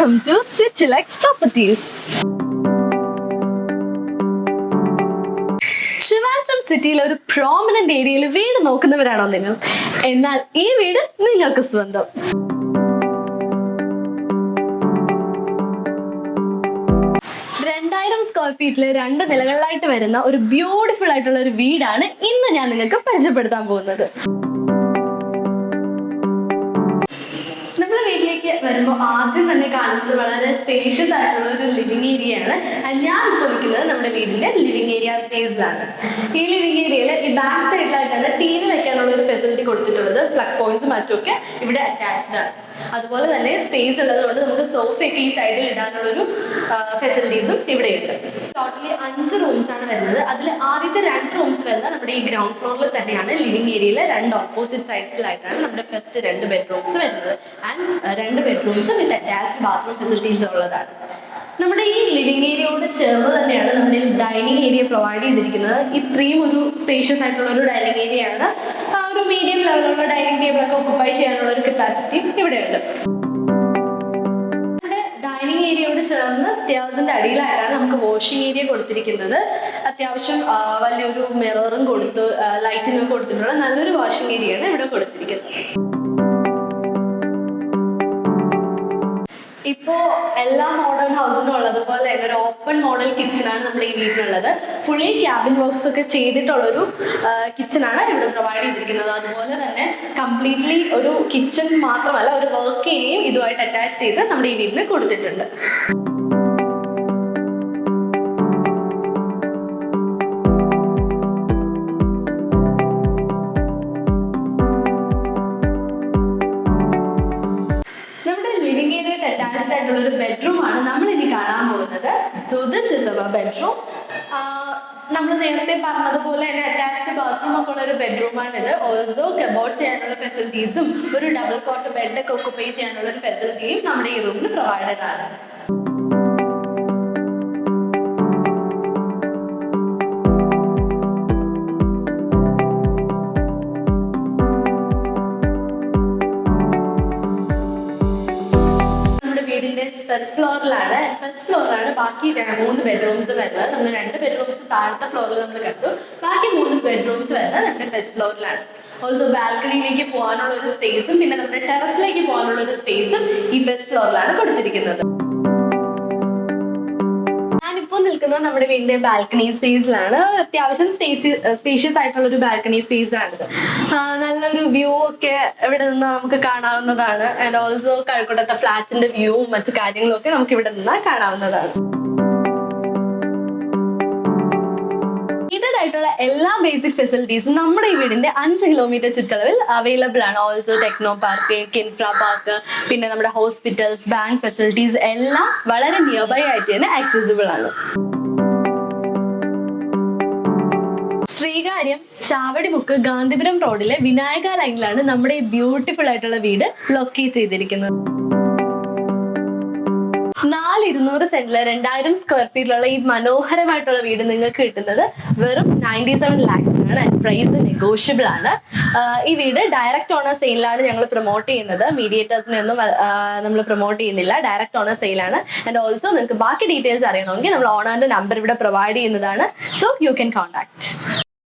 Welcome to Citilex properties Trivandrum സിറ്റിയിലെ ഒരു prominent ഏരിയയിൽ വീട് നോക്കുന്നവരാണോ നിങ്ങൾ? എന്നാൽ ഈ വീട് നിങ്ങൾക്ക് സ്വന്തം. രണ്ടായിരം സ്ക്വയർ ഫീറ്റിൽ രണ്ട് നിലകളിലായിട്ട് വരുന്ന ഒരു ബ്യൂട്ടിഫുൾ ആയിട്ടുള്ള ഒരു വീടാണ് ഇന്ന് ഞാൻ നിങ്ങൾക്ക് പരിചയപ്പെടുത്താൻ പോകുന്നത്. വരുമ്പോൾ ആദ്യം തന്നെ കാണുന്നത് വളരെ സ്പേഷ്യസ് ആയിട്ടുള്ള ഒരു ലിവിങ് ഏരിയയാണ് ഞാൻ ഇപ്പോൾ നിൽക്കുന്നത് നമ്മുടെ വീടിന്റെ ലിവിങ് ഏരിയ സ്പേസിലാണ് ഈ ലിവിങ് ഏരിയയിൽ ഈ ബാക്ക് സൈഡിലായിട്ടാണ് ടി വി വെക്കാനുള്ള ഒരു ഫെസിലിറ്റി കൊടുത്തിട്ടുള്ളത്. പ്ലഗ് പോയിന്റ്സും മറ്റുമൊക്കെ ഇവിടെ അറ്റാച്ച്ഡ് ആണ്. അതുപോലെ തന്നെ സ്പേസ് ഉള്ളതുകൊണ്ട് നമുക്ക് സോഫയൊക്കെ ഈ സൈഡിൽ ഇടാനുള്ള ഒരു ഫെസിലിറ്റീസും ഇവിടെയുണ്ട്. ടോട്ടലി അഞ്ച് റൂംസ് ആണ് വരുന്നത്. അതിൽ ആദ്യത്തെ രണ്ട് റൂംസ് വരുന്നത് നമ്മുടെ ഈ ഗ്രൗണ്ട് ഫ്ലോറിൽ തന്നെയാണ്. ലിവിംഗ് ഏരിയയിലെ രണ്ട് ഓപ്പോസിറ്റ് സൈഡ്സിലായിട്ടാണ് നമ്മുടെ ഫസ്റ്റ് രണ്ട് ബെഡ്റൂംസ് വരുന്നത്. ആൻഡ് രണ്ട് bedrooms with attached bathroom facilities ഉള്ളതാണ്. നമ്മുടെ ഈ ലിവിംഗ് ഏരിയയോട് ചേർന്ന് തന്നെയാണ് നമ്മുടെ ഡൈനിങ് ഏരിയ പ്രൊവൈഡ് ചെയ്തിരിക്കുന്നത്. ഇത്രയും ഒരു സ്പേഷ്യസ് ആയിട്ടുള്ള ഒരു ഡൈനിങ് ഏരിയ ആണ്. ആ ഒരു മീഡിയം ലെവലുള്ള ഡൈനിങ് ടേബിൾ ഒക്കെ ഒക്കുപ്പൈ ചെയ്യാനുള്ള ഒരു കപ്പാസിറ്റി ഇവിടെയുണ്ട്. ഡൈനിങ് ഏരിയയോട് ചേർന്ന് സ്റ്റേഴ്സിന്റെ അടിയിലായിട്ടാണ് നമുക്ക് വാഷിംഗ് ഏരിയ കൊടുത്തിരിക്കുന്നത്. അത്യാവശ്യം വലിയൊരു മിററും കൊടുത്തു ലൈറ്റിംഗ് കൊടുത്തിട്ടുള്ള നല്ലൊരു വാഷിംഗ് ഏരിയയാണ് ഇവിടെ കൊടുത്തിരിക്കുന്നത്. ഇപ്പോ എല്ലാ മോഡേൺ ഹൗസിനും ഉള്ളതുപോലെ തന്നെ ഒരു ഓപ്പൺ മോഡൽ കിച്ചണാണ് നമ്മുടെ ഈ വീട്ടിലുള്ളത്. ഫുള്ളി ക്യാബിൻ വർക്ക്സ് ഒക്കെ ചെയ്തിട്ടുള്ള ചെയ്തിട്ടുള്ളൊരു കിച്ചണാണ് ഇവിടെ പ്രൊവൈഡ് ചെയ്തിരിക്കുന്നത്. അതുപോലെ തന്നെ കംപ്ലീറ്റ്ലി ഒരു കിച്ചൺ മാത്രമല്ല ഒരു വർക്ക് ഏരിയയും ഇതുമായിട്ട് അറ്റാച്ച് ചെയ്ത് നമ്മുടെ ഈ വീട്ടിൽ കൊടുത്തിട്ടുണ്ട്. ആയിട്ടുള്ള ഒരു ബെഡ്റൂം ആണ് നമ്മൾ ഇനി കാണാൻ പോകുന്നത്. So this is our bedroom നമ്മൾ നേരത്തെ പറഞ്ഞതുപോലെ തന്നെ അറ്റാച്ച്ഡ് ബാത്റൂം ഒക്കെ ഉള്ള ഒരു ബെഡ്റൂമാണ് ഇത് ഓൾസോ കബോർഡ് ചെയ്യാനുള്ള ഫെസിലിറ്റീസും ഒരു ഡബിൾ കോട്ട് ബെഡ് ഒക്കെ ഒക്കുപ്പൈ ചെയ്യാനുള്ള ഒരു ഫെസിലിറ്റിയും നമ്മുടെ ഈ റൂമിൽ പ്രൊവൈഡഡ് ആണ് ഫസ്റ്റ് ഫ്ലോറിലാണ് ഫസ്റ്റ് ഫ്ലോറിലാണ് ബാക്കി മൂന്ന് ബെഡ്റൂംസ് വരുന്നത്. നമ്മൾ രണ്ട് ബെഡ്റൂംസ് താഴത്തെ ഫ്ലോറിൽ നമ്മൾ കണ്ടു. ബാക്കി മൂന്ന് ബെഡ്റൂംസ് വരുന്നത് നമ്മുടെ ഫസ്റ്റ് ഫ്ലോറിലാണ് ഓൾസോ ബാൽക്കണിയിലേക്ക് പോകാനുള്ള ഒരു സ്പേസും പിന്നെ നമ്മുടെ ടെറസിലേക്ക് പോകാനുള്ള ഒരു സ്പേസും ഈ ഫസ്റ്റ് ഫ്ലോറിലാണ് കൊടുത്തിരിക്കുന്നത്. നിൽക്കുന്നത് നമ്മുടെ വീടിന്റെ ബാൽക്കണി സ്പേസിലാണ് അത്യാവശ്യം സ്പേസ് സ്പേഷ്യസ് ആയിട്ടുള്ള ഒരു ബാൽക്കണി സ്പേസ് ആണിത് നല്ലൊരു വ്യൂ ഒക്കെ ഇവിടെ നിന്ന് നമുക്ക് കാണാവുന്നതാണ്. ആൻഡ് ഓൾസോ കഴക്കൂട്ടത്തെ ഫ്ലാറ്റിന്റെ വ്യൂവും മറ്റു കാര്യങ്ങളും ഒക്കെ നമുക്ക് ഇവിടെ നിന്ന് കാണാവുന്നതാണ്. ആയിട്ടുള്ള എല്ലാ ബേസിക് ഫെസിലിറ്റീസും നമ്മുടെ ഈ വീടിന്റെ അഞ്ച് കിലോമീറ്റർ ചുറ്റളവിൽ അവൈലബിൾ ആണ്. Also techno park Kinfra park പിന്നെ നമ്മുടെ ഹോസ്പിറ്റൽസ് ബാങ്ക് ഫെസിലിറ്റീസ് എല്ലാം വളരെ നിയർ ബൈ ആയിട്ട് തന്നെ ആക്സസിബിൾ ആണ്. ശ്രീകാര്യം ചാവടിമുക്ക് ഗാന്ധിപുരം റോഡിലെ വിനായക ലൈനിലാണ് നമ്മുടെ ഈ ബ്യൂട്ടിഫുൾ ആയിട്ടുള്ള വീട് ലൊക്കേറ്റ് ചെയ്തിരിക്കുന്നത്. നാല് ഇരുന്നൂറ് സെന്റിൽ രണ്ടായിരം സ്ക്വയർ ഫീറ്റിലുള്ള ഈ മനോഹരമായിട്ടുള്ള വീട് നിങ്ങൾക്ക് കിട്ടുന്നത് വെറും നയന്റി സെവൻ ലാക്സിനാണ് പ്രൈസ് നെഗോഷ്യബിൾ ആണ്. ഈ വീട് ഡയറക്റ്റ് ഓണർ സെയിലാണ് ഞങ്ങൾ പ്രൊമോട്ട് ചെയ്യുന്നത്. മീഡിയേറ്റേഴ്സിനെ ഒന്നും നമ്മൾ പ്രൊമോട്ട് ചെയ്യുന്നില്ല. ഡയറക്റ്റ് ഓണർ സെയിലാണ് ആൻഡ് ഓൾസോ നിങ്ങൾക്ക് ബാക്കി ഡീറ്റെയിൽസ് അറിയണമെങ്കിൽ നമ്മൾ ഓണറിന്റെ നമ്പർ ഇവിടെ പ്രൊവൈഡ് ചെയ്യുന്നതാണ്. So you can contact